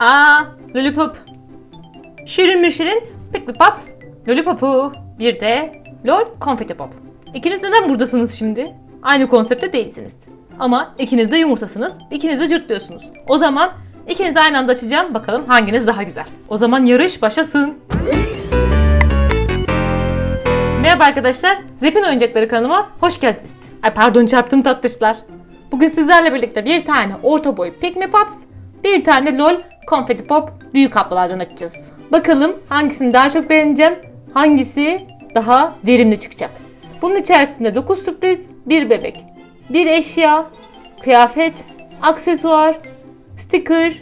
Aa, lollipop. Şirin mi şirin? Pick the pops. Lollipopu. Bir de lol konfeti pop. İkiniz neden buradasınız şimdi? Aynı konsepte değilsiniz. Ama ikiniz de yumurtasınız. İkiniz de cırtlıyorsunuz. O zaman ikinizi aynı anda açacağım. Bakalım hanginiz daha güzel. O zaman yarış başlasın. Merhaba arkadaşlar. Zepin Oyuncakları kanalıma hoş geldiniz. Ay pardon çarptım tatlışlar. Bugün sizlerle birlikte bir tane orta boy Pygmy Pops, bir tane LOL Confetti Pop büyük kaplardan açacağız. Bakalım hangisini daha çok beğeneceğim, hangisi daha verimli çıkacak. Bunun içerisinde 9 sürpriz, bir bebek, bir eşya, kıyafet, aksesuar, sticker,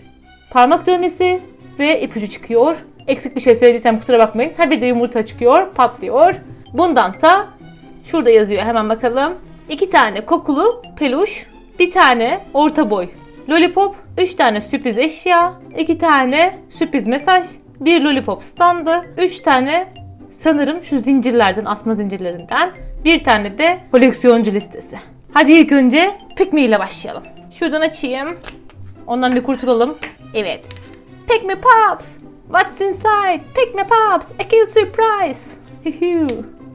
parmak dövmesi ve ipucu çıkıyor. Eksik bir şey söylediysem kusura bakmayın. Ha bir de yumurta çıkıyor, patlıyor. Bundansa şurada yazıyor hemen bakalım. İki tane kokulu peluş, bir tane orta boy lollipop, üç tane sürpriz eşya, iki tane sürpriz mesaj, bir lollipop standı, üç tane sanırım şu zincirlerden, asma zincirlerinden, bir tane de koleksiyoncu listesi. Hadi ilk önce Pikmi ile başlayalım. Şuradan açayım. Ondan bir kurtulalım. Evet. Pick me pops. What's inside? Pick me pops. A cute surprise.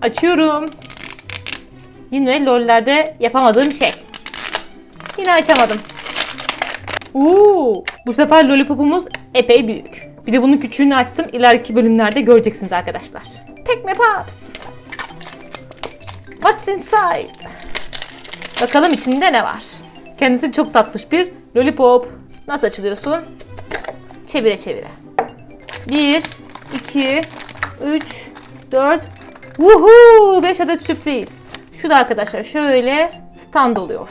Açıyorum. Yine lollerde yapamadığım şey. Yine açamadım. Oo, bu sefer lollipopumuz epey büyük. Bir de bunun küçüğünü açtım. İleriki bölümlerde göreceksiniz arkadaşlar. Pick me pops. What's inside? Bakalım içinde ne var? Kendisi çok tatlış bir lollipop. Nasıl açılıyorsun? Çevire çevire. 1, 2, 3, 4, Woohoo! 5 adet sürpriz. Şu da arkadaşlar şöyle stand oluyor.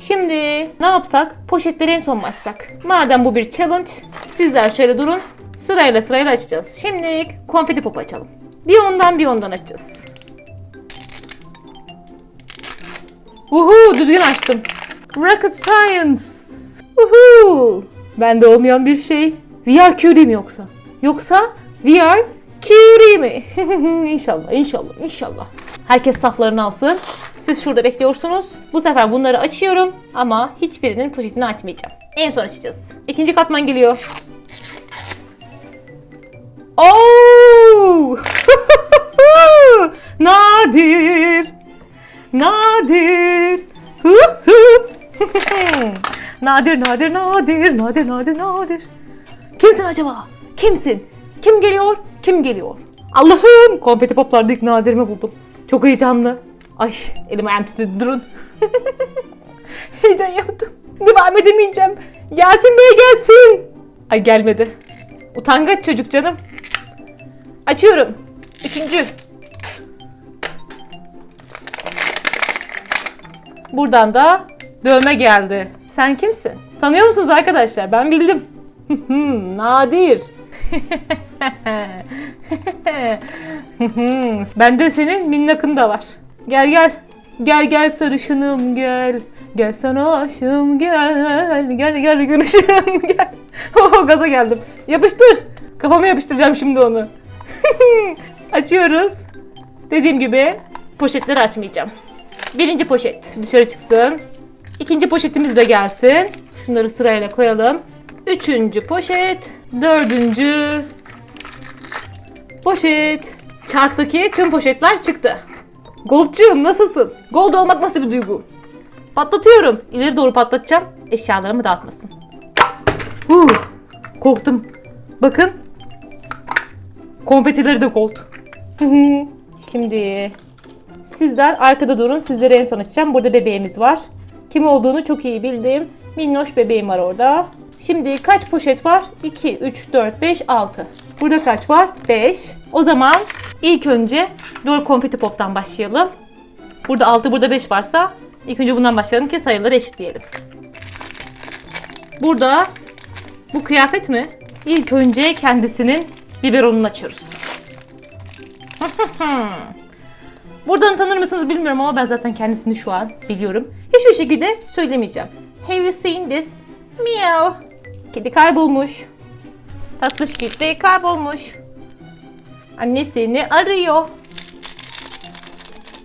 Şimdi ne yapsak? Poşetleri en son mu açsak? Madem bu bir challenge, sizler şöyle durun. Sırayla sırayla açacağız. Şimdi konfeti pop açalım. Bir ondan bir ondan açacağız. Uhu düzgün açtım. Rocket Science. Uhu. Bende olmayan bir şey. VR Curie mi yoksa? Yoksa VR Curie mi? inşallah, inşallah, inşallah. Herkes saflarını alsın. Siz şurada bekliyorsunuz. Bu sefer bunları açıyorum ama hiçbirinin poşetini açmayacağım. En son açacağız. İkinci katman geliyor. Oh! Nadir. Nadir. Hu hu. nadir, nadir, nadir, nadir, nadir, nadir. Kimsin acaba? Kimsin? Kim geliyor? Kim geliyor? Allah'ım! Konfeti poplarda nadirimi buldum. Çok heyecanlı. Ay elim ayağım titredi durun. Heyecan yaptım. Devam edemeyeceğim. Yasin Bey gelsin. Ay gelmedi. Utangaç çocuk canım. Açıyorum. Üçüncü. Buradan da dövme geldi. Sen kimsin? Tanıyor musunuz arkadaşlar? Ben bildim. Nadir. Bende senin minnakın da var. Gel gel. Gel gel sarışınım gel. Gel sana aşığım gel. Gel gel gülüşüm gel. Oh, gaza geldim. Yapıştır. Kafama yapıştıracağım şimdi onu. Açıyoruz. Dediğim gibi poşetleri açmayacağım. Birinci poşet dışarı çıksın. İkinci poşetimiz de gelsin. Şunları sırayla koyalım. Üçüncü poşet. Dördüncü poşet. Çarktaki tüm poşetler çıktı. Goldcuğum nasılsın? Gold olmak nasıl bir duygu? Patlatıyorum. İleri doğru patlatacağım. Eşyalarımı dağıtmasın. Huu, korktum. Bakın. Konfetileri de gold. Şimdi sizler arkada durun. Sizleri en son açacağım. Burada bebeğimiz var. Kim olduğunu çok iyi bildim. Minnoş bebeğim var orada. Şimdi kaç poşet var? 2, 3, 4, 5, 6. Burada kaç var? 5. O zaman ilk önce Lol Konfeti Pop'tan başlayalım. Burada 6, burada 5 varsa ilk önce bundan başlayalım ki sayıları eşitleyelim. Burada bu kıyafet mi? İlk önce kendisinin biberonunu açıyoruz. Buradan tanır mısınız bilmiyorum ama ben zaten kendisini şu an biliyorum. Hiçbir şekilde söylemeyeceğim. Have you seen this? Meow. Kedi kaybolmuş. Tatlış kedi kaybolmuş. Annesini arıyor.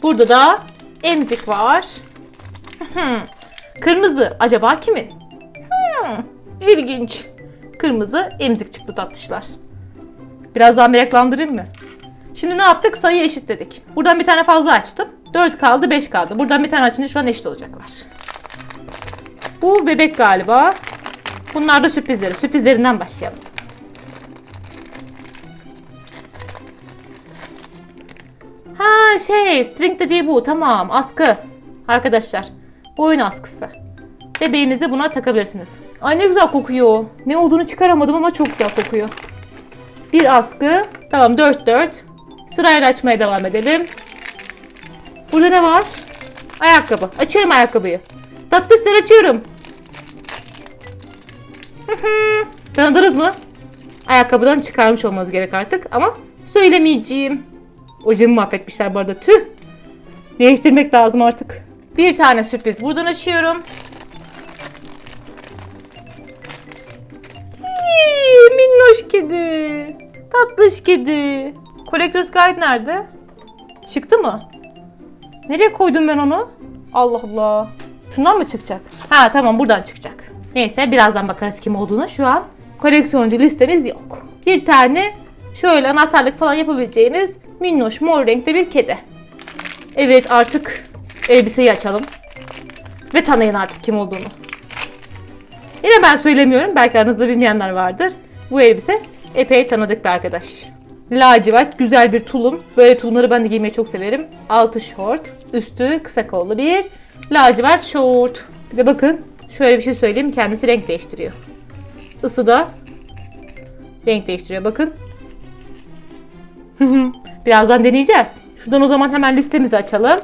Burada da emzik var. Kırmızı. Acaba kimin? Hmm, ilginç. kırmızı emzik çıktı tatlışlar. Biraz daha meraklandırayım mı? Şimdi ne yaptık? Sayı eşitledik. Buradan bir tane fazla açtım. 4 kaldı, 5 kaldı. Buradan bir tane açınca şu an eşit olacaklar. Bu bebek galiba. Bunlar da sürprizleri. Sürprizlerinden başlayalım. Ha şey, string dediği bu. Tamam, askı. Arkadaşlar, boyun askısı. Bebeğinizi buna takabilirsiniz. Ay ne güzel kokuyor. Ne olduğunu çıkaramadım ama çok güzel kokuyor. Bir askı. Tamam 4 4. Sırayla açmaya devam edelim. Burada ne var? Ayakkabı. Açıyorum ayakkabıyı. Tatlışlar açıyorum. Tanıdınız mı? Ayakkabıdan çıkarmış olmanız gerek artık ama söylemeyeceğim. Ojemi mahvetmişler bu arada. Tüh. Değiştirmek lazım artık. Bir tane sürpriz buradan açıyorum. Hii, minnoş kedi. Tatlış kedi. Collector's Guide nerede? Çıktı mı? Nereye koydum ben onu? Allah Allah. Şundan mı çıkacak? Ha tamam buradan çıkacak. Neyse birazdan bakarız kim olduğunu. Şu an koleksiyoncu listemiz yok. Bir tane şöyle anahtarlık falan yapabileceğiniz minnoş mor renkte bir kedi. Evet artık elbiseyi açalım. Ve tanıyın artık kim olduğunu. Yine ben söylemiyorum. Belki aranızda bilmeyenler vardır. Bu elbise epey tanıdık bir arkadaş. Lacivert güzel bir tulum. Böyle tulumları ben de giymeyi çok severim. Altı şort, üstü kısa kollu bir lacivert şort. Bir de bakın şöyle bir şey söyleyeyim. Kendisi renk değiştiriyor. Isıda renk değiştiriyor. Bakın. Birazdan deneyeceğiz. Şuradan o zaman hemen listemizi açalım.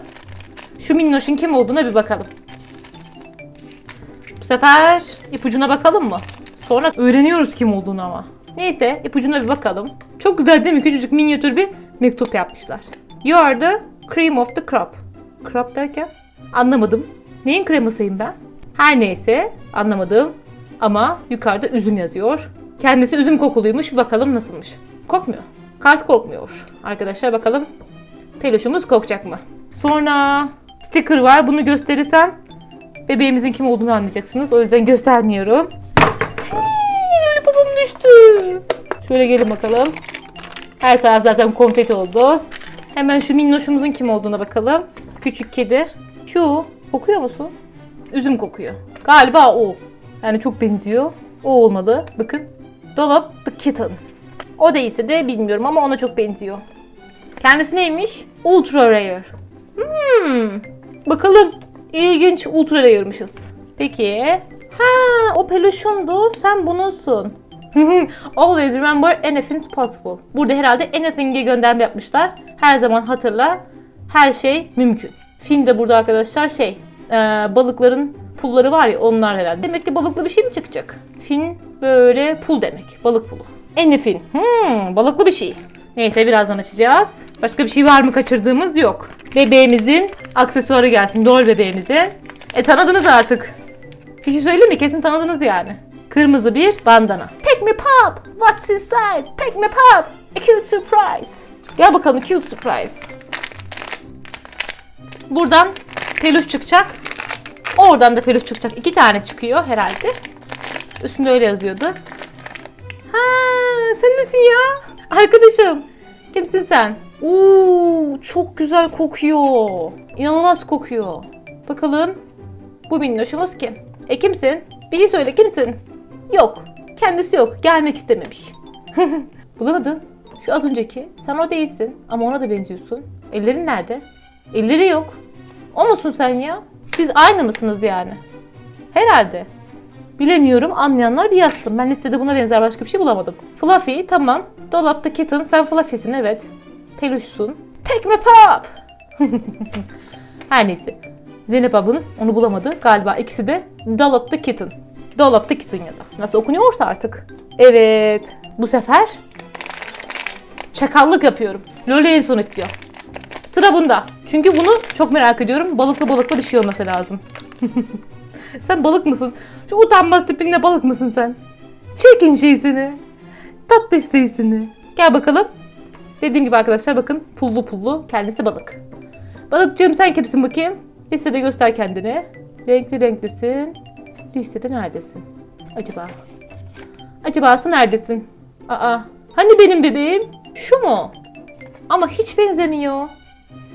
Şu minnoşun kim olduğuna bir bakalım. Bu sefer ipucuna bakalım mı? Sonra öğreniyoruz kim olduğunu ama. Neyse ipucuna bir bakalım. Çok güzel değil mi? Küçücük minyatür bir mektup yapmışlar. You are the cream of the crop. Crop derken? Anlamadım. Neyin kremasıyım ben? Her neyse anlamadım. Ama yukarıda üzüm yazıyor. Kendisi üzüm kokuluymuş. Bakalım nasılmış. Kokmuyor. Kart kokmuyor. Arkadaşlar bakalım peluşumuz kokacak mı? Sonra sticker var. Bunu gösterirsem bebeğimizin kim olduğunu anlayacaksınız. O yüzden göstermiyorum. Lollipopum düştü. Şöyle gelin bakalım. Her taraf zaten konfeti oldu. Hemen şu minnoşumuzun kim olduğuna bakalım. Küçük kedi. Şu kokuyor musun? Üzüm kokuyor. Galiba o. Yani çok benziyor. O olmalı. Bakın. Dolap the kitten. O değilse de bilmiyorum ama ona çok benziyor. Kendisi neymiş? Ultra rare. Hmm. Bakalım. İlginç ultra rare'mışız. Peki. Ha, o peluşundu. Sen bununsun. Always remember anything's possible. Burada herhalde anything'e gönderme yapmışlar. Her zaman hatırla. Her şey mümkün. Fin de burada arkadaşlar şey. e, balıkların pulları var ya onlar herhalde. Demek ki balıklı bir şey mi çıkacak? Fin böyle pul demek. Balık pulu. Anything. Hmm, balıklı bir şey. Neyse birazdan açacağız. Başka bir şey var mı kaçırdığımız yok. Bebeğimizin aksesuarı gelsin. Doll bebeğimizin. E tanıdınız artık. Bir şey söyleyeyim mi? Kesin tanıdınız yani. Kırmızı bir bandana. Take me pop. What's inside? Take me pop. A cute surprise. Gel bakalım cute surprise. Buradan peluş çıkacak. Oradan da peluş çıkacak. İki tane çıkıyor herhalde. Üstünde öyle yazıyordu. Ha, sen nesin ya? Arkadaşım. Kimsin sen? Oo, çok güzel kokuyor. İnanılmaz kokuyor. Bakalım. Bu minnoşumuz kim? E kimsin? Bir şey söyle kimsin? Yok. Kendisi yok. Gelmek istememiş. Bulamadın. Şu az önceki. Sen o değilsin. Ama ona da benziyorsun. Ellerin nerede? Elleri yok. O musun sen ya? Siz aynı mısınız yani? Herhalde. Bilemiyorum. Anlayanlar bir yazsın. Ben listede buna benzer başka bir şey bulamadım. Fluffy tamam. Dolapta kitten. Sen Fluffy'sin evet. Peluşsun. Tekme pop. Her neyse. Zeynep ablanız onu bulamadı. Galiba ikisi de Dolapta kitten. Dolapta kitten ya da. Nasıl okunuyorsa artık. Evet. Bu sefer çakallık yapıyorum. Loli en son açacağım. Sıra bunda. Çünkü bunu çok merak ediyorum. Balıklı balıklı bir şey olması lazım. sen balık mısın? Şu utanmaz tipinle balık mısın sen? Çirkin şey seni. Tatlı seni. Gel bakalım. Dediğim gibi arkadaşlar bakın pullu pullu kendisi balık. Balıkçığım sen kimsin bakayım? Listede göster kendini. Renkli renklisin. Listede neredesin? Acaba? Acabası neredesin? Aa, hani benim bebeğim? Şu mu? Ama hiç benzemiyor.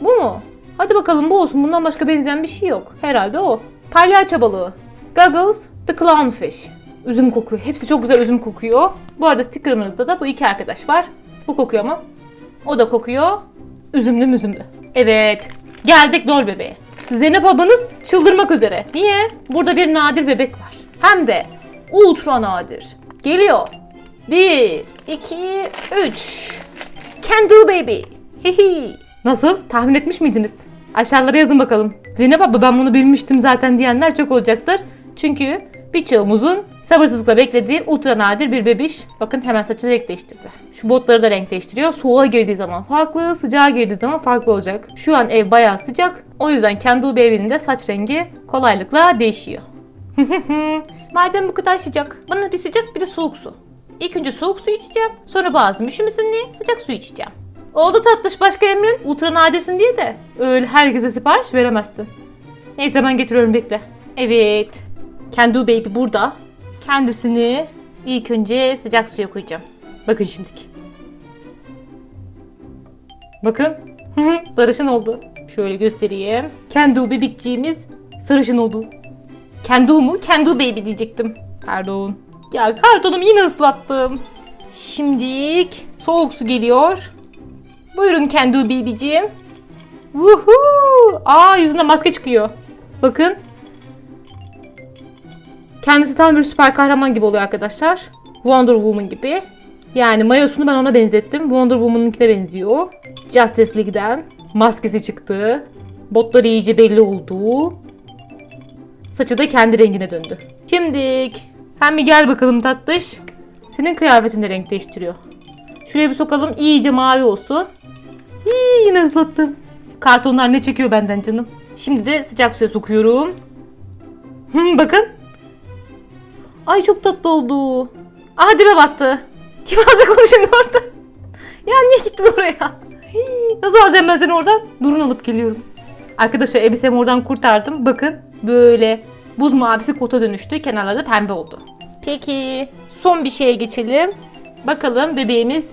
Bu mu? Hadi bakalım bu olsun. Bundan başka benzeyen bir şey yok. Herhalde o. Palyaço balığı. Goggles, the clownfish. Üzüm kokuyor. Hepsi çok güzel üzüm kokuyor. Bu arada stickerımızda da bu iki arkadaş var. Bu kokuyor mu? O da kokuyor. Üzümlü müzümlü. Evet. Geldik lol bebeğe. Zeynep ablanız çıldırmak üzere. Niye? Burada bir nadir bebek var. Hem de ultra nadir. Geliyor. Bir, iki, üç. Can do baby. Hihi. Nasıl? Tahmin etmiş miydiniz? Aşağılara yazın bakalım. Zeynep abla ben bunu bilmiştim zaten diyenler çok olacaktır. Çünkü birçoğumuzun sabırsızlıkla beklediği ultra nadir bir bebiş. Bakın hemen saçını renk değiştirdi. Şu botları da renk değiştiriyor. Soğuğa girdiği zaman farklı, sıcağa girdiği zaman farklı olacak. Şu an ev bayağı sıcak. O yüzden kendi Baby'nin de saç rengi kolaylıkla değişiyor. Madem bu kadar sıcak, bana bir sıcak bir de soğuk su. İlk önce soğuk su içeceğim. Sonra boğazım üşümesin diye sıcak su içeceğim. Oldu tatlış başka emrin. Ultra nadirsin diye de öyle herkese sipariş veremezsin. Neyse ben getiriyorum bekle. Evet. Kendu Baby burada. Kendisini ilk önce sıcak suya koyacağım. Bakın şimdiki. Bakın. sarışın oldu. Şöyle göstereyim. Kendu bebekçiğimiz sarışın oldu. Kendu mu? Kendu Baby diyecektim. Pardon. Ya kartonumu yine ıslattım. Şimdilik soğuk su geliyor. Buyurun Kendu Baby'ciğim. Woohoo! Aa yüzünde maske çıkıyor. Bakın. Kendisi tam bir süper kahraman gibi oluyor arkadaşlar. Wonder Woman gibi. Yani mayosunu ben ona benzettim. Wonder Woman'ınkine benziyor. Justice League'den. Maskesi çıktı. Botları iyice belli oldu. Saçı da kendi rengine döndü. Şimdik. Sen bir gel bakalım tatlış. Senin kıyafetin de renk değiştiriyor. Şuraya bir sokalım iyice mavi olsun. Hii, yine ıslattım. Kartonlar ne çekiyor benden canım. Şimdi de sıcak suya sokuyorum. Hı, bakın. Ay çok tatlı oldu. Aha dibe battı. Kim alacak onu şimdi orada? Ya niye gittin oraya? Hii, nasıl alacağım ben seni oradan? Durun alıp geliyorum. Arkadaşlar elbisemi oradan kurtardım. Bakın böyle buz mavisi kota dönüştü. Kenarları pembe oldu. Peki son bir şeye geçelim. Bakalım bebeğimiz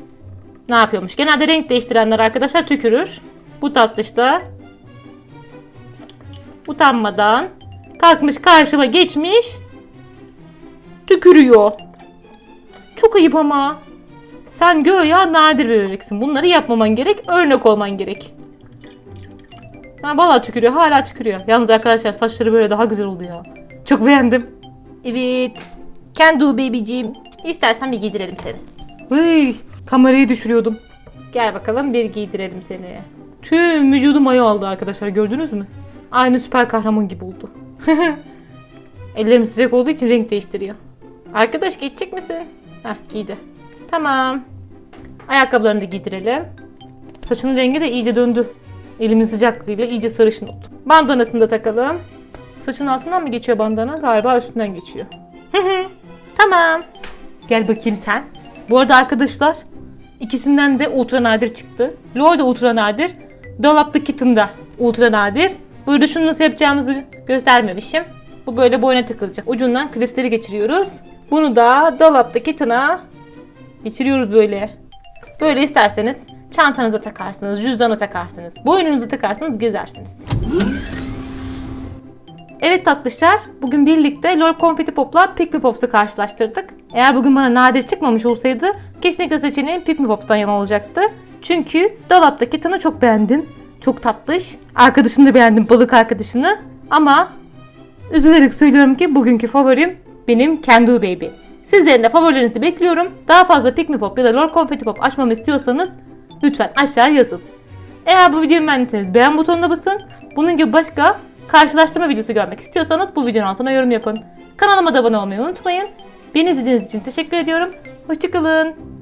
ne yapıyormuş? Genelde renk değiştirenler arkadaşlar tükürür. Bu tatlış da utanmadan kalkmış karşıma geçmiş tükürüyor. Çok ayıp ama. Sen göya nadir bir bebeksin. Bunları yapmaman gerek, örnek olman gerek. Ha valla tükürüyor, hala tükürüyor. Yalnız arkadaşlar saçları böyle daha güzel oldu ya. Çok beğendim. Evet. Can do baby'ciğim. İstersen bir giydirelim seni. Vay, kamerayı düşürüyordum. Gel bakalım bir giydirelim seni. Tüm vücudu mayo aldı arkadaşlar gördünüz mü? Aynı süper kahraman gibi oldu. Ellerim sıcak olduğu için renk değiştiriyor. Arkadaş geçecek misin? Heh giydi. Tamam. Ayakkabılarını da giydirelim. Saçının rengi de iyice döndü. Elimin sıcaklığıyla iyice sarışın oldu. Bandanasını da takalım. Saçın altından mı geçiyor bandana? Galiba üstünden geçiyor. Hı hı. tamam. Gel bakayım sen. Bu arada arkadaşlar ikisinden de ultra nadir çıktı. Lore da ultra nadir. Dolapta Kitten da ultra nadir. Burada şunu nasıl yapacağımızı göstermemişim. Bu böyle boyuna takılacak. Ucundan klipsleri geçiriyoruz. Bunu da dolaptaki Kitten'a geçiriyoruz böyle. Böyle isterseniz çantanıza takarsınız, cüzdana takarsınız, boynunuza takarsınız, gezersiniz. Evet tatlışlar, bugün birlikte LOL Confetti Pop'la Pick Me Pops'u karşılaştırdık. Eğer bugün bana nadir çıkmamış olsaydı kesinlikle seçeneğim Pick Me Pops'tan yana olacaktı. Çünkü dolaptaki tanı çok beğendim. Çok tatlış. Arkadaşını da beğendim, balık arkadaşını. Ama üzülerek söylüyorum ki bugünkü favorim benim Kendu Baby. Sizlerin de favorilerinizi bekliyorum. Daha fazla Pick Me Pop ya da LOL Confetti Pop açmamı istiyorsanız lütfen aşağı yazın. Eğer bu videoyu beğendiyseniz beğen butonuna basın. Bunun gibi başka karşılaştırma videosu görmek istiyorsanız bu videonun altına yorum yapın. Kanalıma da abone olmayı unutmayın. Beni izlediğiniz için teşekkür ediyorum. Hoşçakalın.